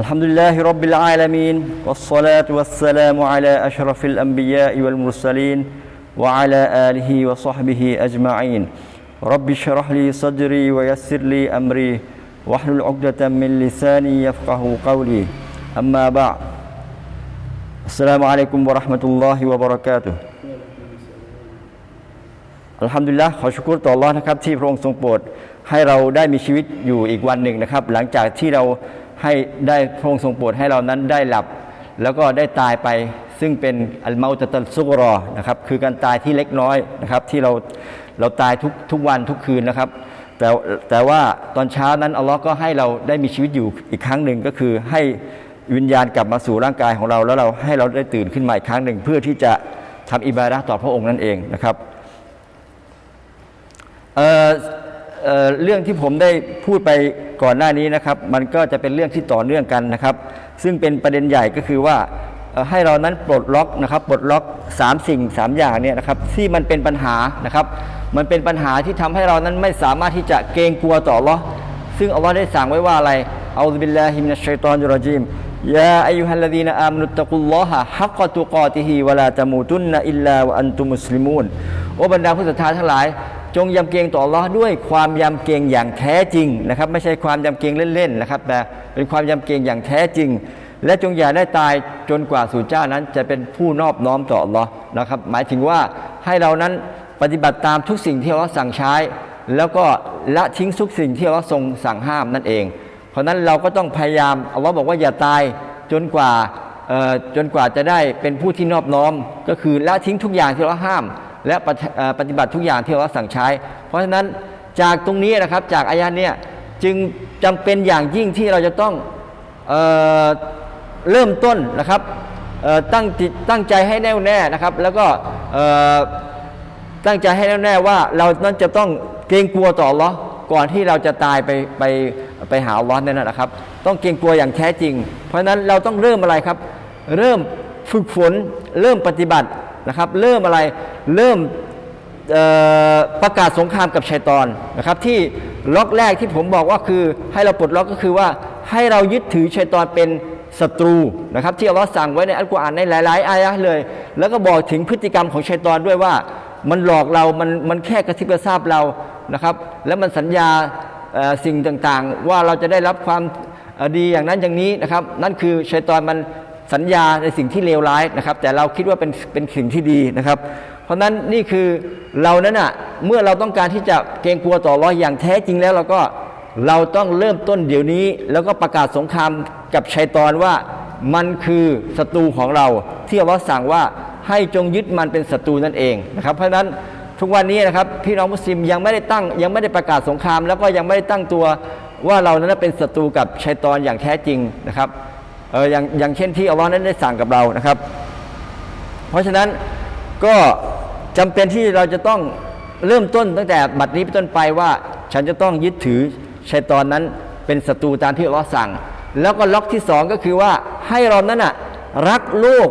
الحمد لله رب العالمين والصلاة والسلام على أشرف الأنبياء والمرسلين وعلى آله وصحبه أجمعين رب اشرح لي صدري ويسر لي أمري واحلل عقدة من لساني يفقه قولي أما بعد السلام عليكم ورحمة الله وبركاته อัลฮัมดุลิลละขอชุกุรต่ออัลลอฮ์นะครับที่พระองค์ทรงโปรดให้เราได้มีชีวิตอยู่อีกวันหนึ่งนะครับ หลังจากที่เรา ให้ได้พระองค์ทรงโปรดให้เรานั้นได้หลับ แล้วก็ได้ตายไปซึ่งเป็นอัลเมาตตัลซุกรอนะครับคือการตายที่เล็กน้อยนะครับที่เราเราตายทุกทุกวันทุกคืนนะครับแต่แต่ว่าตอนเช้านั้นอัลลอฮ์ก็ให้เราได้มีชีวิตอยู่อีกครั้งหนึ่งก็คือให้วิญญาณกลับมาสู่ร่างกายของเรา แล้วเราให้เราได้ตื่นขึ้นมาอีกครั้งหนึ่งเพื่อที่จะทำอิบาดะต่อพระองค์นั่นเองนะครับ เเรื่องที่ผมได้พูดไปก่อนหน้านี้นะครับ มันก็จะเป็นเรื่องที่ต่อเนื่องกันนะครับ ซึ่งเป็นประเด็นใหญ่ก็คือว่าให้เรานั้นปลดล็อกนะครับปลดล็อก 3 สิ่ง 3 อย่างเนี่ยนะครับที่มันเป็นปัญหานะครับ มันเป็นปัญหาที่ทำให้เรานั้นไม่สามารถที่จะเกรงกลัวต่ออัลลอซึ่งอัลลอฮ์ได้สั่งไว้ว่าอะไรอัลลอฮฺบิลลาฮิมินัชชัยตอนิรรจีมยาอายุฮัลลดีนอามุตตะกุลลอฮะฮักกตุกอติฮิวะลาตะมูตุนนะอิลลาอันตุมุสลิมูนโอ้บรรดาผู้ศรัทธาทั้งหลาย จงยำเกรงต่อ Allah ด้วยความยำเกรงอย่างแท้จริงนะครับ ไม่ใช่ความยำเกรงเล่นๆนะครับแต่เป็นความยำเกรงอย่างแท้จริง และจงอย่าได้ตายจนกว่าสู่เจ้านั้น จะเป็นผู้นอบน้อมต่อ Allah นะครับ หมายถึงว่าให้เรานั้นปฏิบัติตามทุกสิ่งที่ Allah สั่งใช้ แล้วก็ละทิ้งทุกสิ่งที่ Allah ทรงสั่งห้ามนั่นเอง เพราะนั้นเราก็ต้องพยายาม Allah บอกว่าอย่าตายจนกว่าจนกว่าจะได้เป็นผู้ที่นอบน้อม ก็คือละทิ้งทุกอย่างที่เราห้าม และปฏิบัติทุกอย่างที่เราสั่งใช้ เพราะฉะนั้นจากตรงนี้นะครับจากอายะเนี่ยจึงจำเป็นอย่างยิ่งที่เราจะต้องเออเริ่มต้นนะครับตั้งตั้งใจให้แน่วแน่นะครับ แล้วก็ตั้งใจให้แน่วแน่ว่าเรานั้นจะต้องเกรงกลัวต่ออัลเลอก่อนที่เราจะตายไปไปไปหาอัลลอฮ์นั่นนะครับ ต้องเกรงกลัวอย่างแท้จริง เพราะฉะนั้นเราต้องเริ่มอะไรครับ เริ่มฝึกฝนเริ่มปฏิบัติ นะครับเริ่มอะไรเริ่มประกาศสงครามกับชัยตอนนะครับที่ล็อกแรกที่ผมบอกว่าคือให้เราปลดล็อกก็คือว่าให้เรายึดถือชัยตอนเป็นศัตรูนะครับที่อัลลอฮ์สั่งไว้ในอัลกุรอานในหลาย ๆ อายะเลย แล้วก็บอกถึงพฤติกรรมของชัยตอนด้วยว่ามันหลอกเรา มันมันแค่กระซิบกระซาบเรานะครับ แล้วมันสัญญาสิ่งต่าง ๆ ว่าเราจะได้รับความดีอย่างนั้นอย่างนี้นะครับ นั่นคือชัยตอนมัน สัญญาในสิ่งที่เลวร้ายนะครับ แต่เราคิดว่าเป็นเป็นสิ่งที่ดีนะครับ เพราะฉะนั้นนี่คือเรานั้นอะเมื่อเราต้องการที่จะเกรงกลัวต่ออัลเลอฮ์อย่างแท้จริงแล้วเราก็เราต้องเริ่มต้นเดี๋ยวนี้ แล้วก็ประกาศสงครามกับชัยตอนว่ามันคือศัตรูของเรา ที่อัลเลอฮ์สั่งว่าให้จงยึดมันเป็นศัตรูนั่นเองนะครับ เพราะฉะนั้นทุกวันนี้นะครับพี่น้องมุสลิมยังไม่ได้ตั้งยังไม่ได้ประกาศสงคราม แล้วก็ยังไม่ได้ตั้งตัวว่าเรานั้นเป็นศัตรูกับชัยตอนอย่างแท้จริงนะครับ เอออย่างอย่างเช่นที่อัลลอฮ์นั้นได้สั่งกับเรานะครับ เพราะฉะนั้นก็จำเป็นที่เราจะต้องเริ่มต้นตั้งแต่บัดนี้เป็นต้นไปว่า ฉันจะต้องยึดถือชัยตอนนั้นเป็นศัตรูตามที่อัลลอฮ์สั่ง แล้วก็ล็อกที่สองก็คือว่าให้เรานั้นน่ะรักโลก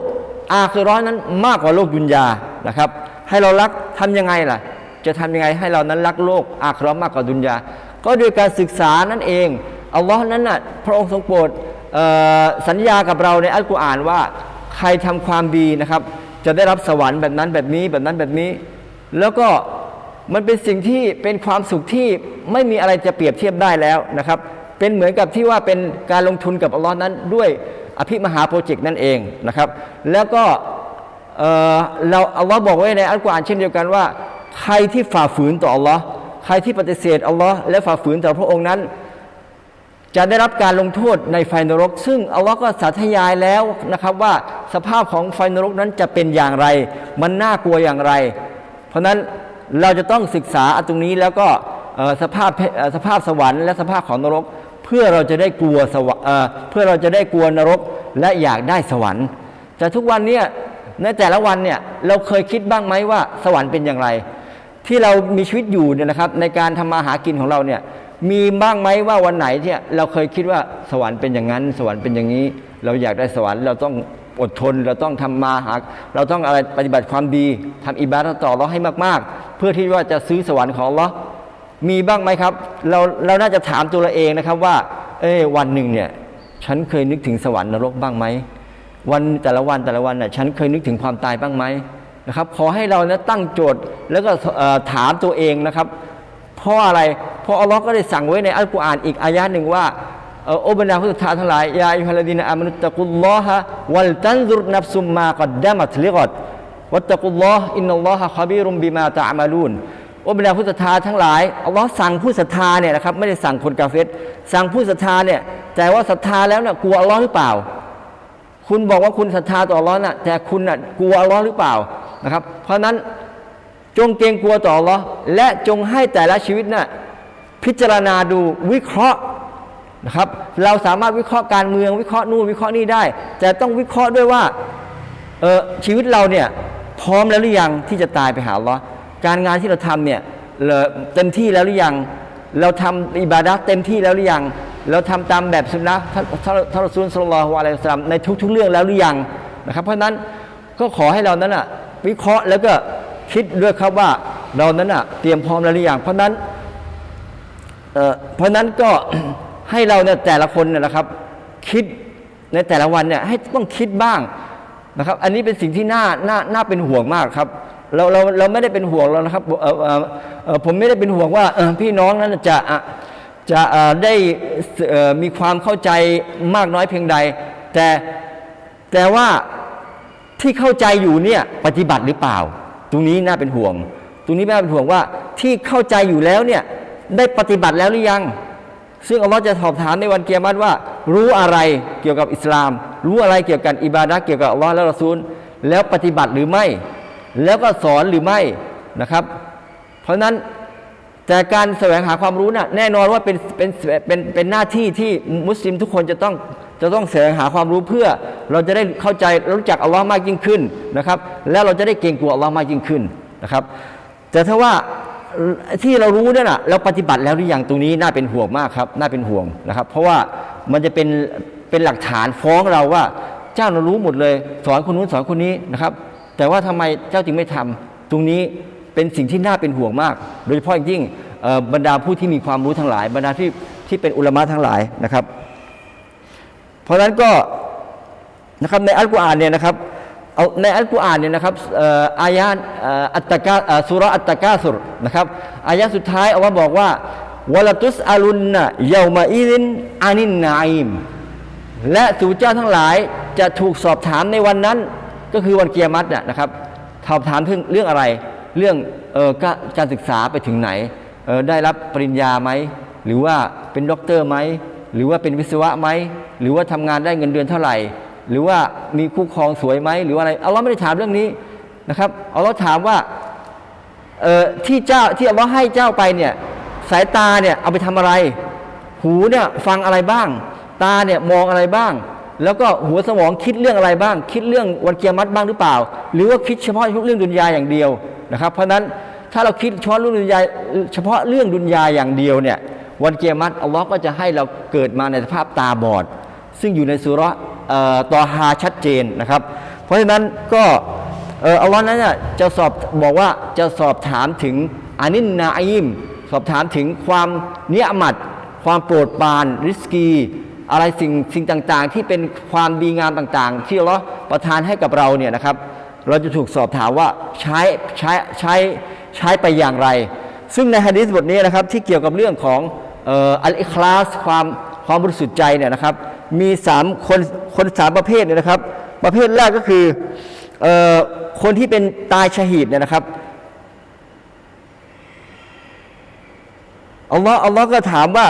อาคือร้อนนั้นมากกว่าโลกดุนยานะครับ ให้เรารักทำยังไงล่ะ จะทำยังไงให้เรานั้นรักโลกอาคือร้อนมากกว่าดุนยา ก็โดยการศึกษานั่นเองอัลลอฮ์นั้นน่ะพระองค์ทรงโปรด สัญญากับเราในอัลกุรอานว่าใครทำความดีนะครับ จะได้รับสวรรค์แบบนั้นแบบนี้แบบนั้นแบบนี้ แล้วก็มันเป็นสิ่งที่เป็นความสุขที่ไม่มีอะไรจะเปรียบเทียบได้แล้วนะครับ เป็นเหมือนกับที่ว่าเป็นการลงทุนกับอัลลอฮ์นั้นด้วยอภิมหาโปรเจกต์นั่นเองนะครับ แล้วก็เเราอัลลอฮ์บอกไว้ในอัลกุรอานเช่นเดียวกันว่า ใครที่ฝ่าฝืนต่ออัลลอฮ์ใครที่ปฏิเสธอัลลอฮ์และฝ่าฝืนต่อพระองค์นั้น จะได้รับการลงโทษในไฟนรก ซึ่งอัลลอฮ์ก็สาธยายแล้วนะครับว่าสภาพของไฟนรกนั้นจะเป็นอย่างไร มันน่ากลัวอย่างไร เพราะนั้นเราจะต้องศึกษาตรงนี้แล้วก็สภาพสภาพสวรรค์และสภาพของนรก เพื่อเราจะได้กลัวสวเอ่อเพื่อเราจะได้กลัวนรกและอยากได้สวรรค์ แต่ทุกวันเนี่ยในแต่ละวันเนี่ยเราเคยคิดบ้างไหมว่าสวรรค์เป็นอย่างไร ที่เรามีชีวิตอยู่เนี่ยนะครับในการทำมาหากินของเราเนี่ย มีบ้างไหมว่าวันไหนที่เราเคยคิดว่าสวรรค์เป็นอย่างนั้น สวรรค์เป็นอย่างนี้ เราอยากได้สวรรค์เราต้องอดทนเราต้องทำมาหาเราต้องอะไรปฏิบัติความดีทำอิบาดต่อเราให้มากๆ เพื่อที่ว่าจะซื้อสวรรค์ของเรามีบ้างไหมครับ เราเราน่าจะถามตัวเราเองนะครับว่า เอ้วันหนึ่งเนี่ยฉันเคยนึกถึงสวรรค์นรกบ้างไหมวันแต่ละวันแต่ละวันน่ะฉันเคยนึกถึงความตายบ้างไหมนะครับขอให้เรานะตั้งโจทย์แล้วก็ถามตัวเองนะครับ เพราะอะไร เพราะอัลลอฮ์ก็ได้สั่งไว้ในอัลกุรอานอีกอายะห์หนึ่งว่าเอ่อโอบรรดาผู้ศรัทธาทั้งหลายยาอิฮัลดีนอามานุตตะกุลลอฮะวัลตันซุรนับซุมมากดดามัตลิกดวัตตะกุลลอฮ์อินนัลลอฮะคบีรุมบิมาตะอามาลูนโอบรรดาผู้ศรัทธาทั้งหลายอัลลอฮ์สั่งผู้ศรัทธาเนี่ยนะครับไม่ได้สั่งคนกาเฟรสั่งผู้ศรัทธาเนี่ยแต่ว่าศรัทธาแล้วเนี่ยกลัวอัลลอฮ์หรือเปล่า คุณบอกว่าคุณศรัทธาต่ออัลลอฮ์น่ะแต่คุณน่ะกลัวอัลลอฮ์หรือเปล่านะครับเพราะนั้น จงเกรงกลัวต่ออัลลอฮ์และจงให้แต่ละชีวิตน่ะพิจารณาดูวิเคราะห์นะครับ เราสามารถวิเคราะห์การเมืองวิเคราะห์นู่นวิเคราะห์นี่ได้ แต่ต้องวิเคราะห์ด้วยว่าเออชีวิตเราเนี่ยพร้อมแล้วหรือยังที่จะตายไปหาลอการงานที่เราทำเนี่ยเต็มที่แล้วหรือยัง เราทำอิบาดะเต็มที่แล้วหรือยัง เราทำตามแบบสุนนะท่านท่านท่านรสุลลัลลอฮุอะลัยฮิวะซัลลัมในทุก ๆ เรื่องแล้วหรือยังนะครับ เพราะฉะนั้นก็ขอให้เรานั้นอะวิเคราะห์แล้วก็ คิดด้วยครับว่าเรานั้นอะเตรียมพร้อมแล้วหรือยังเพราะนั้นเอ่อเพราะนั้นก็ให้เราเนี่ยแต่ละคนเนี่ยนะครับ คิดในแต่ละวันเนี่ยให้ต้องคิดบ้างนะครับ อันนี้เป็นสิ่งที่น่าน่าน่าเป็นห่วงมากครับเราเราเราไม่ได้เป็นห่วงเรานะครับเอ่อเอ่อผมไม่ได้เป็นห่วงว่าเออพี่น้องนั้นจะอะจะได้มีความเข้าใจมากน้อยเพียงใด แต่แต่ว่าที่เข้าใจอยู่เนี่ยปฏิบัติหรือเปล่า ตรงนี้น่าเป็นห่วง ตรงนี้น่าเป็นห่วงว่าที่เข้าใจอยู่แล้วเนี่ยได้ปฏิบัติแล้วหรือยัง ซึ่งอัลลอฮ์จะสอบถามในวันเกียรติว่า รู้อะไรเกี่ยวกับอิสลาม รู้อะไรเกี่ยวกับอิบาดะเกี่ยวกับอัลลอฮ์และรอซูล แล้วปฏิบัติหรือไม่ แล้วก็สอนหรือไม่นะครับ เพราะฉะนั้นแต่การแสวงหาความรู้น่ะแน่นอนว่าเป็นเป็นเป็นเป็นหน้าที่ที่มุสลิมทุกคนจะต้อง จะต้องแสวงหาความรู้เพื่อเราจะได้เข้าใจรู้จักอัลลอฮ์มากยิ่งขึ้นนะครับ แล้วเราจะได้เกรงกลัวอัลลอฮ์มากยิ่งขึ้นนะครับ แต่ถ้าว่าที่เรารู้เนี่ยนะเราปฏิบัติแล้วหรือยังตรงนี้น่าเป็นห่วงมากครับน่าเป็นห่วงนะครับ เพราะว่ามันจะเป็นเป็นหลักฐานฟ้องเราว่า เจ้าเรารู้หมดเลย สอนคนนู้นสอนคนนี้นะครับ แต่ว่าทำไมเจ้าจึงไม่ทำตรงนี้เป็นสิ่งที่น่าเป็นห่วงมาก โดยเฉพาะอย่างยิ่งบรรดาผู้ที่มีความรู้ทั้งหลาย บรรดาที่ที่เป็นอุลามะทั้งหลายนะครับ เพราะฉะนั้นก็นะครับในอัลกุรอานเนี่ยนะครับเอาในอัลกุรอานเนี่ยนะครับอ่ออายะอัตตะกาสุรอัตตะกาสุรนะครับอายะสุดท้ายเอัลลอฮ์บอกว่าวะลตุสอาลุนนะเยามาอิรินอานินนาอิมและสู่เจ้าทั้งหลายจะถูกสอบถามในวันนั้น ก็คือวันเกียรติน่ะนะครับสอบถามถึงเรื่องอะไร เรื่องเออการศึกษาไปถึงไหนเออได้รับปริญญาไหม หรือว่าเป็นด็อกเตอร์ไหม หรือว่าเป็นวิศวะไหมหรือว่าทำงานได้เงินเดือนเท่าไหร่ หรือว่ามีคู่ครองสวยไหมหรือว่าอะไรเอัลลอฮ์ไม่ได้ถามเรื่องนี้นะครับเอัลลอฮ์ถามว่าเอ่อที่เจ้าที่อัลลอฮ์ให้เจ้าไปเนี่ยสายตาเนี่ยเอาไปทำอะไร หูเนี่ยฟังอะไรบ้าง ตาเนี่ยมองอะไรบ้าง แล้วก็หัวสมองคิดเรื่องอะไรบ้าง คิดเรื่องวันเกียรติบ้างหรือเปล่า หรือว่าคิดเฉพาะเรื่องดุนยาอย่างเดียวนะครับ เพราะฉะนั้นถ้าเราคิดเฉพาะเรื่องดุนยาเฉพาะเรื่องดุนยาอย่างเดียวเนี่ย วันเกียรติอัลลอฮ์ก็จะให้เราเกิดมาในสภาพตาบอด ซึ่งอยู่ในสุราะต่อตอฮาชัดเจนนะครับ เพราะฉะนั้นก็อัลลอฮ์นั้นจะสอบบอกว่าจะสอบถามถึงอานินนาอิมสอบถามถึงความเนียมัด ความโปรดปาน ริสกี อะไรสิ่งสิ่งต่างๆ ที่เป็นความดีงามต่างๆ ที่อัลเลาประทานให้กับเราเนี่ยนะครับ เราจะถูกสอบถามว่าใช้ใช้ใช้ใช้ไปอย่างไร ซึ่งในฮะดีษบทนี้นะครับที่เกี่ยวกับเรื่องของ อัลอิคลาสความความบริสุทธิ์ใจเนี่ยนะครับ มีสามคนคนสามประเภทเนี่ยนะครับ ประเภทแรกก็คืออคนที่เป็นตายชะฮีดเนี่ยนะครับอัลลอฮ์อัลลอฮ์ก็ถามว่า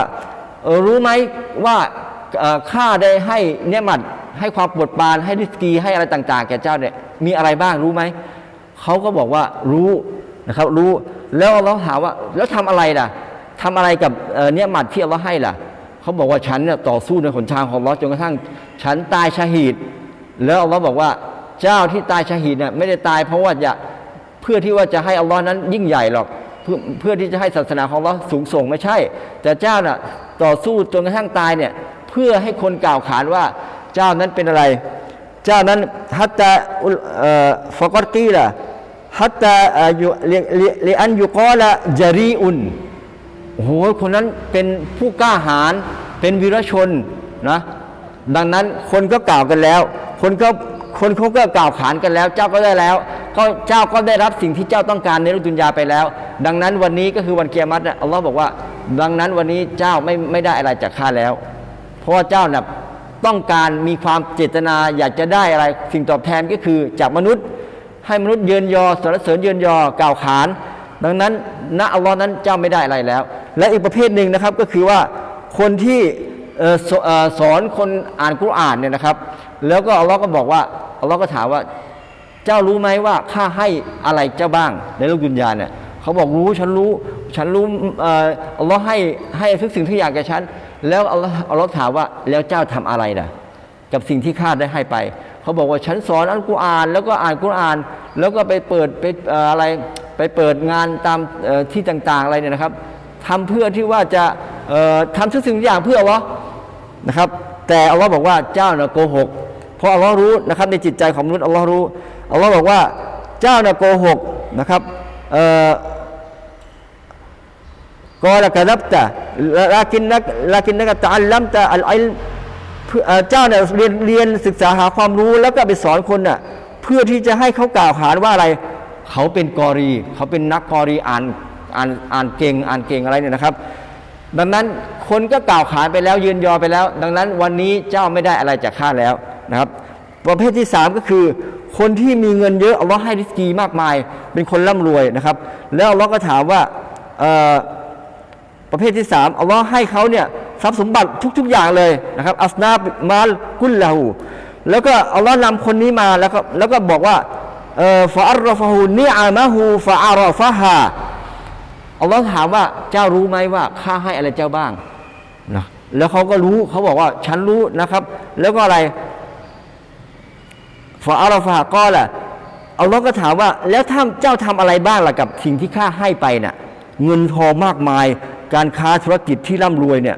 รู้ไหมว่าข้าได้ให้เนี่ยมัดให้ความปรดปานให้ริสกีให้อะไรต่าง ๆ แก่เจ้าเนี่ยมีอะไรบ้างรู้ไหมเขาก็บอกว่ารู้นะครับ รู้แล้วอัลลอฮ์ถามว่า แล้วทำอะไรล่ะ ทำอะไรกับเนี่ยหมัดที่อัลลอฮ์ให้ล่ะเขาบอกว่าฉันเนี่ยต่อสู้ในหนทางของอัลลอฮ์จนกระทั่ง ฉันตายชะฮีดแล้วอัลลอฮ์บอกว่าเจ้าที่ตายชะฮีดเนี่ยไม่ได้ตายเพราะว่าจะเพื่อที่ว่าจะให้อัลลอฮ์นั้นยิ่งใหญ่หรอกเพื่อเพื่อที่จะให้ศาสนาของเราสูงส่งไม่ใช่ แต่เจ้าน่ะต่อสู้จนกระทั่งตายเนี่ยเพื่อให้คนกล่าวขานว่าเจ้านั้นเป็นอะไร เจ้านั้นฮัตตาอุลเอ่อฟกอตีละฮัตตาเอ่อยุลิลิลิอันยุกอละจารีอุน โอ้โหคนนั้นเป็นผู้กล้าหาญเป็นวีรชนนะดังนั้นคนก็กล่าวกันแล้ว คนก็คนเขาก็กล่าวขานกันแล้ว เจ้าก็ได้แล้วก็เจ้าก็ได้รับสิ่งที่เจ้าต้องการในโลกดุนยาไปแล้ว ดังนั้นวันนี้ก็คือวันเกียรตินะอัลลอฮ์บอกว่า ดังนั้นวันนี้เจ้าไม่ไม่ได้อะไรจากข้าแล้ว เพราะว่าเจ้าน่ะต้องการมีความเจตนาอยากจะได้อะไรสิ่งตอบแทนก็คือจากมนุษย์ ให้มนุษย์เยินยอสรรเสริญเยินยอกล่าวขาน ดังนั้นณอัลลอฮ์นั้นเจ้าไม่ได้อะไรแล้ว และอีกประเภทหนึ่งนะครับก็คือว่าคนที่ออสอนคนอ่านกุรอานเนี่ยนะครับ แล้วก็อัลลอฮ์ก็บอกว่าอัลลอฮ์ก็ถามว่า เจ้ารู้ไหมว่าข้าให้อะไรเจ้าบ้างในโลกดุนยาเนี่ยเขาบอกรู้ฉันรู้ฉันรู้เอ่ออัลลอฮ์ให้ให้ทุกสิ่งทุกอย่างแก่ฉัน แล้วอัลลอฮ์อัลลอฮ์ถามว่าแล้วเจ้าทำอะไรนะกับสิ่งที่ข้าได้ให้ไป เขาบอกว่าฉันสอนอัลกุรอาน แล้วก็อ่านกุรอาน แล้วก็ไปเปิดไปอะไรไปเปิดงานตามที่ต่างๆอะไรเนี่ยนะครับ ทำเพื่อที่ว่าจะทำทุกสิ่งอย่างเพื่อวะนะครับ แต่อัลลอฮ์บอกว่าเจ้าน่ะโกหก เพราะอัลลอฮ์รู้นะครับในจิตใจของมนุษย์อัลลอฮ์รู้อัลลอฮ์บอกว่าเจ้าน่ะโกหกนะครับกอละกระดับตะลากินนักลากินนักตะอัลลัมตะอัลไอเจ้าเนี่ยเรียนเรียนศึกษาหาความรู้แล้วก็ไปสอนคนน่ะเพื่อที่จะให้เขากล่าวหาว่าอะไร เขาเป็นกอรี เขาเป็นนักกอรีอ่าน อ่านอ่านเก่งอ่านเก่งอะไรเนี่ยนะครับ ดังนั้นคนก็กล่าวขานไปแล้วยืนยอไปแล้ว ดังนั้นวันนี้เจ้าไม่ได้อะไรจากข้าแล้วนะครับ ประเภทที่สามก็คือ คนที่มีเงินเยอะอัลลอฮ์ให้ริสกีมากมาย เป็นคนร่ำรวยนะครับ แล้วอัลลอฮ์ก็ถามว่าประเภทที่สามอัลลอฮ์ให้เขาเนี่ยทรัพย์สมบัติทุก ๆ อย่างเลยนะครับอัสนาบมาลกุลลาหูแล้วก็อัลลอฮ์นำคนนี้มาแล้วก็แล้วก็บอกว่าฟาอัลรอฟะฮูนิอามะฮูฟาอารอฟะฮา อัลลอฮ์ถามว่าเจ้ารู้ไหมว่าข้าให้อะไรเจ้าบ้างนะแล้วเขาก็รู้เขาบอกว่าฉันรู้นะครับ แล้วก็อะไรฟาอารฟะฮาก็ล่ะอัลลอฮ์ก็ถามว่า แล้วถ้าเจ้าทำอะไรบ้างล่ะกับสิ่งที่ข้าให้ไปน่ะ เงินทองมากมาย การค้าธุรกิจที่ร่ำรวยเนี่ย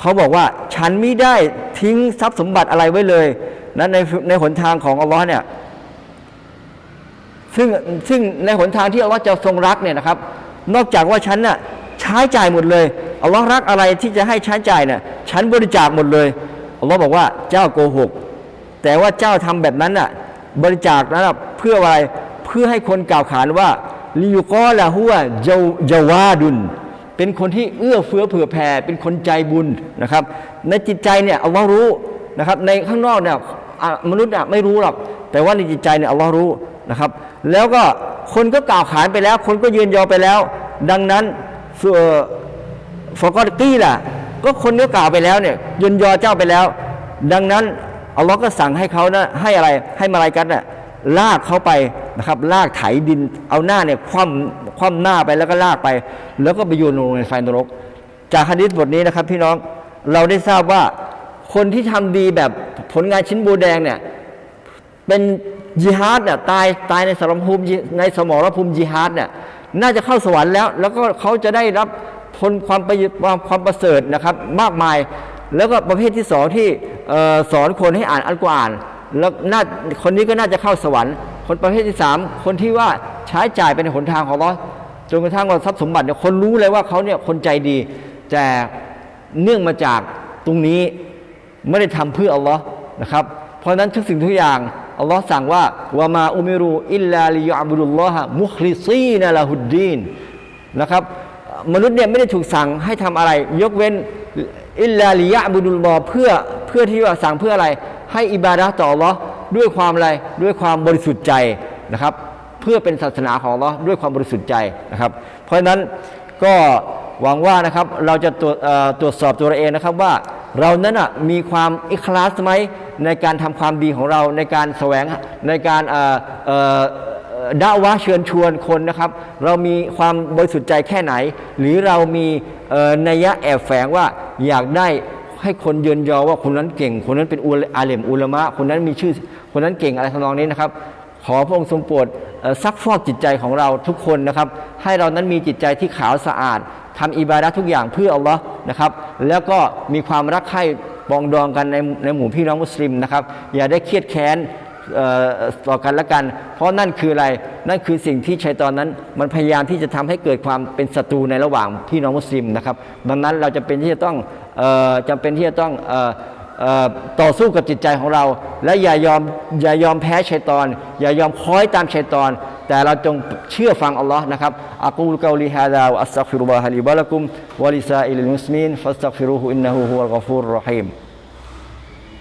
เขาบอกว่าฉันไม่ได้ทิ้งทรัพย์สมบัติอะไรไว้เลยนะในในหนทางของอัลลอฮ์เนี่ยซึ่งซึ่งในหนทางที่อัลลอฮ์จะทรงรักเนี่ยนะครับ นอกจากว่าฉันน่ะใช้จ่ายหมดเลยอัลลอฮ์รักอะไรที่จะให้ใช้จ่ายเนี่ยฉันบริจาคหมดเลยอัลลอฮ์บอกว่าเจ้าโกหก แต่ว่าเจ้าทำแบบนั้นน่ะบริจาคนั้นน่ะเพื่ออะไรเพื่อให้คนกล่าวขานว่าลิยุกอละหัวเจาเจาวาดุนเป็นคนที่เอื้อเฟื้อเผื่อแผ่เป็นคนใจบุญนะครับ ในจิตใจเนี่ยอัลลอฮ์รู้นะครับ ในข้างนอกเนี่ยมนุษย์ไม่รู้หรอกแต่ว่าในจิตใจเนี่ยอัลลอฮ์รู้ นะครับ แล้วก็คนก็กล่าวขานไปแล้ว คนก็ยืนยอไปแล้ว ดังนั้นส่วฟอกอดกี้ล่ะ ก็คนก็กล่าวไปแล้วเนี่ยยืนยอเจ้าไปแล้ว ดังนั้นอัลลอฮ์ก็สั่งให้เขานะให้อะไรให้มาลายกัดน่ะลากเขาไปนะครับลากไถดินเอาหน้าเนี่ยคว่ำคว่ำหน้าไปแล้วก็ลากไป แล้วก็ไปโยนลงในไฟนรก จากฮะดิษบทนี้นะครับพี่น้องเราได้ทราบว่าคนที่ทำดีแบบผลงานชิ้นโบแดงเนี่ยเป็น ยิฮาดเนี่ยตายตายในสมรภูมิในสมรภูมิยิฮาดเนี่ยน่าจะเข้าสวรรค์แล้ว แล้วก็เขาจะได้รับผลความประโยชน์ความความประเสริฐนะครับมากมาย แล้วก็ประเภทที่สองที่สอนคนให้อ่านอัลกุรอานแล้วน่าคนนี้ก็น่าจะเข้าสวรรค์ คนประเภทที่สามคนที่ว่าใช้จ่ายไปในหนทางของอัลเลาะห์จนกระทั่งว่าทรัพย์สมบัติเนี่ยคนรู้เลยว่าเขาเนี่ยคนใจดี แต่เนื่องมาจากตรงนี้ไม่ได้ทำเพื่ออัลลอฮ์นะครับ เพราะฉะนั้นทุกสิ่งทุกอย่าง อัลลอฮ์สั่งว่าวามาอุมิรูอิลลาลิยอับุดุลลอฮะมุคลิซีนะละฮุดดีนนะครับ มนุษย์เนี่ยไม่ได้ถูกสั่งให้ทำอะไร ยกเว้นอิลลาลิยะบุดุลลอฮ์เพื่อเพื่อที่ว่าสั่งเพื่ออะไร ให้อิบาดะต่ออัลลอฮ์ด้วยความอะไรด้วยความบริสุทธิ์ใจนะครับ เพื่อเป็นศาสนาของอัลลอฮ์ด้วยความบริสุทธิ์ใจนะครับ เพราะฉะนั้นก็หวังว่านะครับเราจะตรวจตรวจสอบตัวเราเองนะครับว่า เรานั้นอะมีความอิคลาสไหมในการทำความดีของเราในการแสวงในการด่าวะเชิญชวนคนนะครับ เรามีความบริสุทธิ์ใจแค่ไหน หรือเรามีนัยยะแอบแฝงว่าอยากได้ให้คนเยินยอว่าคนนั้นเก่ง คนนั้นเป็นอุลอาเลมอุลามะคนนั้นมีชื่อคนนั้นเก่งอะไรทำนองนี้นะครับ ขอพระองค์ทรงโปรดซักฟอกจิตใจของเราทุกคนนะครับ ให้เรานั้นมีจิตใจที่ขาวสะอาด ทำอิบาดะทุกอย่างเพื่ออัลลอฮ์นะครับ แล้วก็มีความรักใคร่ปองดองกันในในหมู่พี่น้องมุสลิมนะครับ อย่าได้เครียดแค้นต่อกันและกัน เพราะนั่นคืออะไร นั่นคือสิ่งที่ชัยตอนนั้น มันพยายามที่จะทำให้เกิดความเป็นศัตรูในระหว่างพี่น้องมุสลิมนะครับ ดังนั้นเราจะเป็นที่จะต้องออจำเป็นที่จะต้องออต่อสู้กับจิตใจของเรา และอย่ายอมอย่ายอมแพ้ชัยตอน อย่ายอมคล้อยตามชัยตอน แต่เราจงเชื่อฟังอัลลอฮ์นะครับอักูลกาลิฮาดาวะอัสตัฆฟิรุลลอฮะลิบะละกุมวะลิซาอิลมุสลิมีนฟัสตัฆฟิรุฮุอินนะฮูฮุวัลกอฟูรรอฮีม